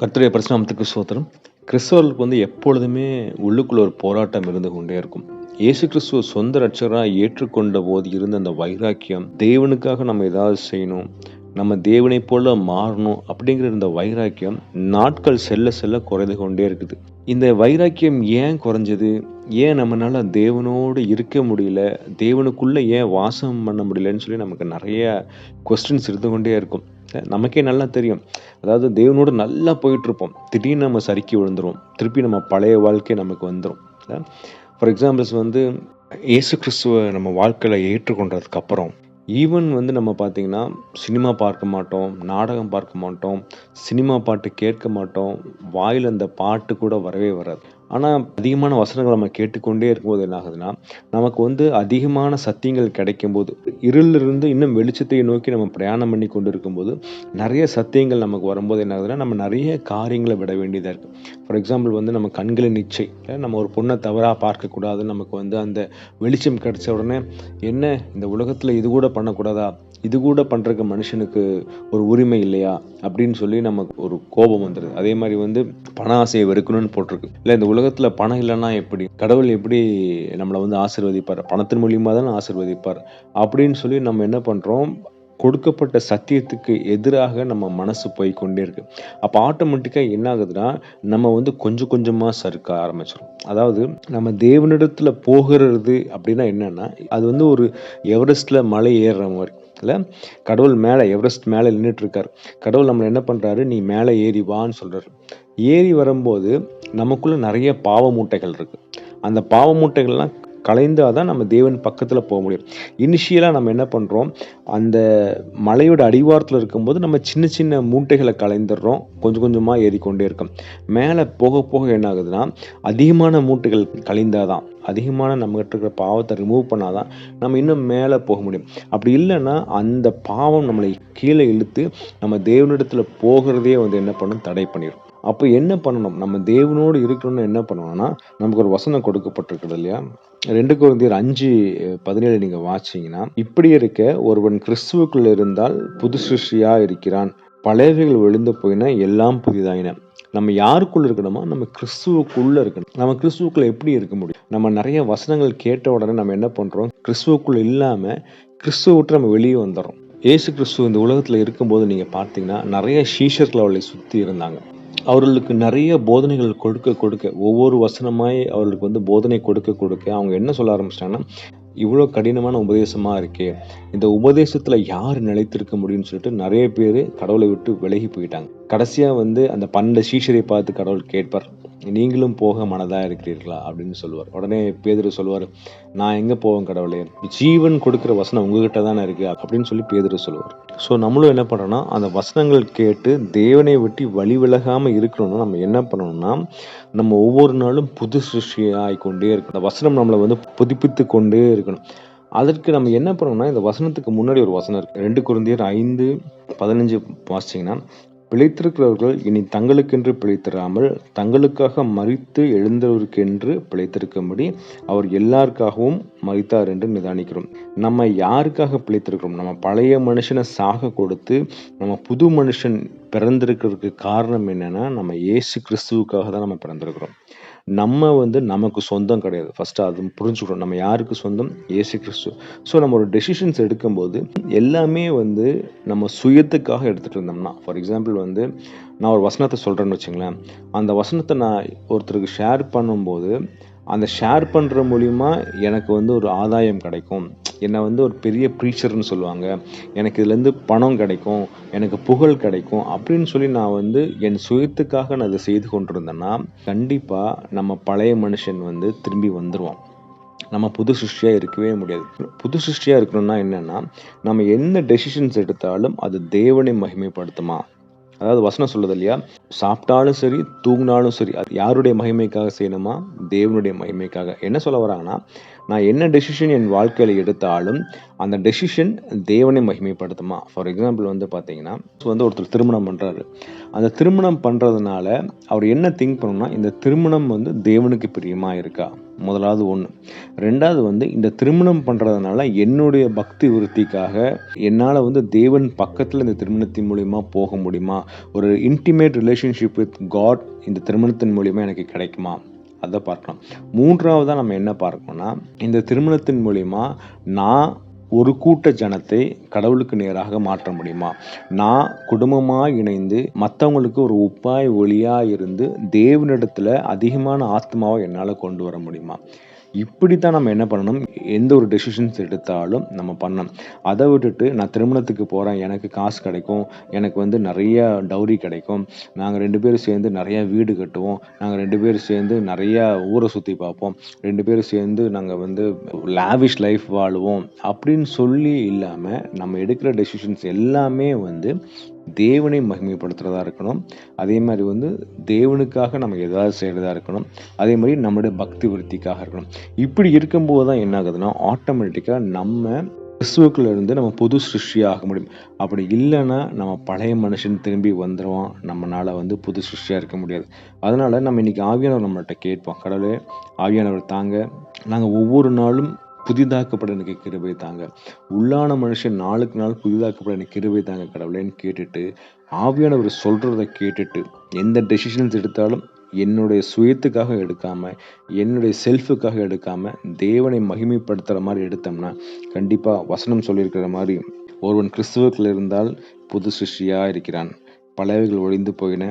கர்த்தருடைய பரிசுநாமத்துக்கு சோத்திரம் கிறிஸ்தவர்களுக்கு வந்து எப்பொழுதுமே உள்ளுக்குள்ள ஒரு போராட்டம் இருந்து கொண்டே இருக்கும். இயேசு கிறிஸ்துவ சொந்த ரட்சராக ஏற்றுக்கொண்ட போது இருந்த அந்த வைராக்கியம் தேவனுக்காக நம்ம ஏதாவது செய்யணும் நம்ம தேவனைப் போல மாறணும் அப்படிங்கிற இந்த வைராக்கியம் நாட்கள் செல்ல செல்ல குறைந்து கொண்டே இருக்குது. இந்த வைராக்கியம் ஏன் குறைஞ்சது? ஏன் நம்மளால தேவனோடு இருக்க முடியல? தேவனுக்குள்ள ஏன் வாசம் பண்ண முடியலன்னு சொல்லி நமக்கு நிறைய கொஸ்டின்ஸ் இருந்து கொண்டே இருக்கும். நமக்கே நல்லா தெரியும். அதாவது தேவனோடு நல்லா போயிட்டு இருப்போம் திடீர்னு நம்ம சறுக்கி விழுந்துருவோம் திருப்பி நம்ம பழைய வாழ்க்கை நமக்கு வந்துடும் ஃபார் எக்ஸாம்பிள்ஸ் வந்து இயேசு கிறிஸ்துவை நம்ம வாழ்க்கையில் ஏற்றுக்கொண்டதுக்கப்புறம் ஈவன் வந்து நம்ம பார்த்தீங்கன்னா சினிமா பார்க்க மாட்டோம் நாடகம் பார்க்க மாட்டோம் சினிமா பாட்டு கேட்க மாட்டோம் வாயில் அந்த பாட்டு கூட வரவே வராது. ஆனால் அதிகமான வசனங்கள் நம்ம கேட்டுக்கொண்டே இருக்கும்போது என்ன ஆகுதுன்னா நமக்கு வந்து அதிகமான சத்தியங்கள் கிடைக்கும்போது இருளிலிருந்து இன்னும் வெளிச்சத்தை நோக்கி நம்ம பிரயாணம் பண்ணி கொண்டு இருக்கும்போது நிறைய சத்தியங்கள் நமக்கு வரும்போது என்ன ஆகுதுன்னா நம்ம நிறைய காரியங்களை விட வேண்டியதாக இருக்குது ஃபார் எக்ஸாம்பிள் வந்து நம்ம கண்களின் நிச்சை. நம்ம ஒரு பொண்ணை தவறாக பார்க்கக்கூடாது நமக்கு வந்து அந்த வெளிச்சம் கிடைச்ச உடனே என்ன? இந்த உலகத்தில் இது கூட பண்ணக்கூடாதா? இது கூட பண்ணுறக்கு மனுஷனுக்கு ஒரு உரிமை இல்லையா அப்படின்னு சொல்லி நமக்கு ஒரு கோபம் வந்துடுது அதே மாதிரி வந்து பண ஆசையை வெறுக்கணும்னு போட்டிருக்கு. இல்லை இந்த உலகத்தில் பணம் இல்லைன்னா எப்படி? கடவுள் எப்படி நம்மளை வந்து ஆசிர்வதிப்பார்? பணத்தின் மூலியமாக தான் ஆசிர்வதிப்பார்? அப்படின்னு சொல்லி நம்ம என்ன பண்ணுறோம் கொடுக்கப்பட்ட சத்தியத்துக்கு எதிராக நம்ம மனசு போய் கொண்டே இருக்கு. அப்போ ஆட்டோமேட்டிக்காக என்ன ஆகுதுன்னா நம்ம வந்து கொஞ்சம் கொஞ்சமாக சறுக்க ஆரம்பிச்சிடும் அதாவது நம்ம தேவனிடத்தில் போகிறது அப்படின்னா என்னன்னா அது வந்து ஒரு எவரெஸ்டில் மலை ஏறுற மாதிரி. இல்லை கடவுள் மேலே எவரெஸ்ட் மேலே நின்றுட்டு இருக்கார் கடவுள் நம்மளை என்ன பண்ணுறாரு நீ மேலே ஏறி வான்னு சொல்கிறார் ஏறி வரும்போது நமக்குள்ள நிறைய பாவ மூட்டைகள் இருக்கு. அந்த பாவ மூட்டைகள்லாம் கலைந்தால் தான் நம்ம தேவன் பக்கத்தில் போக முடியும். இனிஷியலாக நம்ம என்ன பண்ணுறோம் அந்த மலையோட அடிவாரத்தில் இருக்கும்போது நம்ம சின்ன சின்ன மூட்டைகளை கலைந்துடுறோம். கொஞ்சம் கொஞ்சமாக ஏறிக்கொண்டே இருக்கும். மேலே போக போக என்ன ஆகுதுன்னா அதிகமான மூட்டைகள் கலைந்தால் தான் அதிகமான நம்மகிட்ட இருக்கிற பாவத்தை ரிமூவ் பண்ணால் தான் நம்ம இன்னும் மேலே போக முடியும். அப்படி இல்லைன்னா அந்த பாவம் நம்மளை கீழே இழுத்து நம்ம தேவனிடத்தில் போகிறதே வந்து என்ன பண்ணும்? தடை பண்ணிடும் அப்போ என்ன பண்ணணும்? நம்ம தேவனோடு இருக்கணும்னு என்ன பண்ணணும்னா நமக்கு ஒரு வசனம் கொடுக்கப்பட்டிருக்குது இல்லையா? ரெண்டு குழந்தையர் அஞ்சு பதினேழு நீங்கள் வாச்சிங்கன்னா இப்படி இருக்க ஒருவன் கிறிஸ்துவுக்குள்ள இருந்தால் புது சிருஷ்டியாக இருக்கிறான். பழையவைகள் விழுந்து போயினா எல்லாம் புதிதாயின. நம்ம யாருக்குள்ள இருக்கணுமோ நம்ம கிறிஸ்துவுக்குள்ள இருக்கணும். நம்ம கிறிஸ்துவுக்குள்ள எப்படி இருக்க முடியும்? நம்ம நிறைய வசனங்கள் கேட்ட உடனே நம்ம என்ன பண்றோம்? கிறிஸ்துவுக்குள்ள இல்லாம கிறிஸ்துவ விட்டு நம்ம வெளியே வந்துடுறோம். ஏசு கிறிஸ்துவ இந்த உலகத்துல இருக்கும்போது நீங்க பார்த்தீங்கன்னா நிறைய சீஷர்கள் அவளை சுத்தி இருந்தாங்க. அவர்களுக்கு நிறைய போதனைகள் கொடுக்க கொடுக்க ஒவ்வொரு வசனமாய் அவர்களுக்கு வந்து போதனை கொடுக்க கொடுக்க அவங்க என்ன சொல்ல ஆரம்பிச்சிட்டாங்கன்னா இவ்வளோ கடினமான உபதேசமாக இருக்கே. இந்த உபதேசத்தில் யார் நிலைத்திருக்க முடியும்னு சொல்லிட்டு நிறைய பேர் கடவுளை விட்டு விலகி போயிட்டாங்க. கடைசியாக வந்து அந்த பன்னெண்டு சீஷரை பார்த்து கடவுள் கேட்பார். நீங்களும் போக மனதாக இருக்கிறீர்களா அப்படின்னு சொல்லுவார். உடனே பேதர் சொல்லுவார் நான் எங்கே போவேன் கடவுளே? ஜீவன் கொடுக்குற வசனம் உங்ககிட்ட தானே இருக்கு? அப்படின்னு சொல்லி பேதர் சொல்லுவார். ஸோ நம்மளும் என்ன பண்ணுறோம்னா அந்த வசனங்கள் கேட்டு தேவனை விட்டு வழி விலகாமல் இருக்கணும்னா நம்ம என்ன பண்ணணும்னா நம்ம ஒவ்வொரு நாளும் புது சிருஷ்டியாகி கொண்டே இருக்கணும். அந்த வசனம் நம்மளை வந்து புதுப்பித்து கொண்டே இருக்கணும். அதற்கு நம்ம என்ன பண்ணணும்னா இந்த வசனத்துக்கு முன்னாடி ஒரு வசனம் இருக்கு. ரெண்டு குருந்தியர் ஐந்து பதினஞ்சு வாசிச்சிங்கன்னா பிழைத்திருக்கிறவர்கள் இனி தங்களுக்கென்று பிழைத்திராமல் தங்களுக்காக மறித்து எழுந்தவருக்கென்று பிழைத்திருக்கும்படி அவர் எல்லாருக்காகவும் மறித்தார் என்று நிதானிக்கிறோம். நம்ம யாருக்காக பிழைத்திருக்கிறோம்? நம்ம பழைய மனுஷனை சாக கொடுத்து நம்ம புது மனுஷன் பிறந்திருக்கிறதுக்கு காரணம் என்னென்னா நம்ம இயேசு கிறிஸ்துவுக்காக தான் நம்ம பிறந்திருக்கிறோம். நம்ம வந்து நமக்கு சொந்தம் கிடையாது. ஃபஸ்ட்டு அது புரிஞ்சுக்கணும். நம்ம யாருக்கு சொந்தம்? ஏசு கிறிஸ்து ஸோ நம்ம ஒரு டெசிஷன்ஸ் எடுக்கும்போது எல்லாமே வந்து நம்ம சுயத்துக்காக எடுத்துகிட்டு இருந்தோம்னா ஃபார் எக்ஸாம்பிள் வந்து நான் ஒரு வசனத்தை சொல்கிறேன்னு வச்சுங்களேன். அந்த வசனத்தை நான் ஒருத்தருக்கு ஷேர் பண்ணும்போது அந்த ஷேர் பண்ணுற மூலிமா எனக்கு வந்து ஒரு ஆதாயம் கிடைக்கும். என்னை வந்து ஒரு பெரிய ப்ரீச்சர்னு சொல்லுவாங்க. எனக்கு இதுலேருந்து பணம் கிடைக்கும். எனக்கு புகழ் கிடைக்கும் அப்படின்னு சொல்லி நான் வந்து என் சுயத்துக்காக நான் அதை செய்து கொண்டிருந்தேன்னா கண்டிப்பாக நம்ம பழைய மனுஷன் வந்து திரும்பி வந்துடுவோம் நம்ம புது சிருஷ்டியாக இருக்கவே முடியாது. புது சிருஷ்டியாக இருக்கணும்னா என்னென்னா நம்ம என்ன டெசிஷன்ஸ் எடுத்தாலும் அது தேவனை மகிமைப்படுத்துமா? அதாவது வசனம் சொல்லுது இல்லையா? சாப்பிட்டாலும் சரி தூங்கினாலும் சரி அது யாருடைய மகிமைக்காக செய்யணுமா? தேவனுடைய மகிமைக்காக. என்ன சொல்ல வராங்கன்னா நான் என்ன டெசிஷன் என் வாழ்க்கையில் எடுத்தாலும் அந்த டெசிஷன் தேவனை மகிமைப்படுத்துமா? ஃபார் எக்ஸாம்பிள் வந்து பார்த்தீங்கன்னா வந்து ஒருத்தர் திருமணம் பண்ணுறாரு அந்த திருமணம் பண்ணுறதுனால அவர் என்ன திங்க் பண்ணணும்னா இந்த திருமணம் வந்து தேவனுக்கு பிரியமாக இருக்கா? முதலாவது ஒன்று ரெண்டாவது வந்து இந்த திருமணம் பண்ணுறதுனால என்னுடைய பக்தி விருத்திக்காக என்னால் வந்து தேவன் பக்கத்தில் இந்த திருமணத்தின் மூலிமா போக முடியுமா? ஒரு இன்டிமேட் ரிலேஷன்ஷிப் வித் காட் இந்த திருமணத்தின் மூலிமா எனக்கு கிடைக்குமா? அதை பார்க்கலாம் மூன்றாவதாக நம்ம என்ன பார்க்கணும்னா இந்த திருமணத்தின் மூலிமா நான் ஒரு கூட்ட ஜனத்தை கடவுளுக்கு நேராக மாற்ற முடியுமா? நான் குடும்பமாக இணைந்து மற்றவங்களுக்கு ஒரு உப்பாய் ஒளியாக இருந்து தேவனிடத்தில் அதிகமான ஆத்மாவை என்னால் கொண்டு வர முடியுமா? இப்படித்தான் நம்ம என்ன பண்ணணும்? எந்த ஒரு டெசிஷன்ஸ் எடுத்தாலும் நம்ம பண்ணணும். அதை விட்டுட்டு நான் திருமணத்துக்கு போகிறேன் எனக்கு காசு கிடைக்கும் எனக்கு வந்து நிறைய டவுரி கிடைக்கும் நாங்கள் ரெண்டு பேரும் சேர்ந்து நிறையா வீடு கட்டுவோம் நாங்கள் ரெண்டு பேரும் சேர்ந்து நிறையா ஊரை சுற்றி பார்ப்போம் ரெண்டு பேரும் சேர்ந்து நாங்கள் வந்து லாவிஷ் லைஃப் வாழுவோம் அப்படின்னு சொல்லி இல்லாமல் நம்ம எடுக்கிற டெசிஷன்ஸ் எல்லாமே வந்து தேவனை மகிமைப்படுத்துகிறதா இருக்கணும். அதே மாதிரி வந்து தேவனுக்காக நம்ம ஏதாவது செய்கிறதா இருக்கணும். அதே மாதிரி நம்மளுடைய பக்தி விருத்திக்காக இருக்கணும். இப்படி இருக்கும்போது தான் என்ன ஆகுதுன்னா ஆட்டோமேட்டிக்காக நம்ம கிறிஸ்துவுக்குள்ள இருந்து நம்ம புது சிருஷ்டியாக முடியும். அப்படி இல்லைன்னா நம்ம பழைய மனுஷன் திரும்பி வந்துடுவோம் நம்மளால் வந்து புது சிருஷ்டியாக இருக்க முடியாது. அதனால் நம்ம இன்னைக்கு ஆவியானவர் நம்மள்கிட்ட கேட்போம். கடவுளே ஆவியானவர் தாங்க. நாங்கள் ஒவ்வொரு நாளும் புதிதாக்கப்பட எனக்கு கிருபை தாங்க. உள்ளான மனுஷன் நாளுக்கு நாள் புதிதாக்கப்பட எனக்கு கிருபை தாங்க கடவுளேன்னு கேட்டுட்டு ஆவியானவர் சொல்கிறத கேட்டுட்டு எந்த டெசிஷன்ஸ் எடுத்தாலும் என்னுடைய சுயத்துக்காக எடுக்காமல் என்னுடைய செல்ஃபுக்காக எடுக்காமல் தேவனை மகிமைப்படுத்துகிற மாதிரி எடுத்தோம்னா கண்டிப்பாக வசனம் சொல்லியிருக்கிற மாதிரி ஒருவன் கிறிஸ்துவத்தில் இருந்தால் புது சிருஷ்டியாக இருக்கிறான். பழையவைகள் ஒழிந்து போயின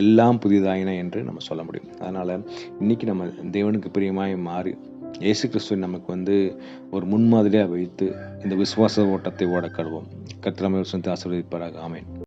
எல்லாம் புதிதாயின என்று நம்ம சொல்ல முடியும். அதனால் இன்னைக்கு நம்ம தேவனுக்கு பிரியமாய் மாறி இயேசு கிறிஸ்துவை நமக்கு வந்து ஒரு முன்மாதிரியாக வைத்து இந்த விசுவாச ஓட்டத்தை ஓட கடுவோம் கத்திரமை ஆசீர்வதிப்பாராக. ஆமேன்.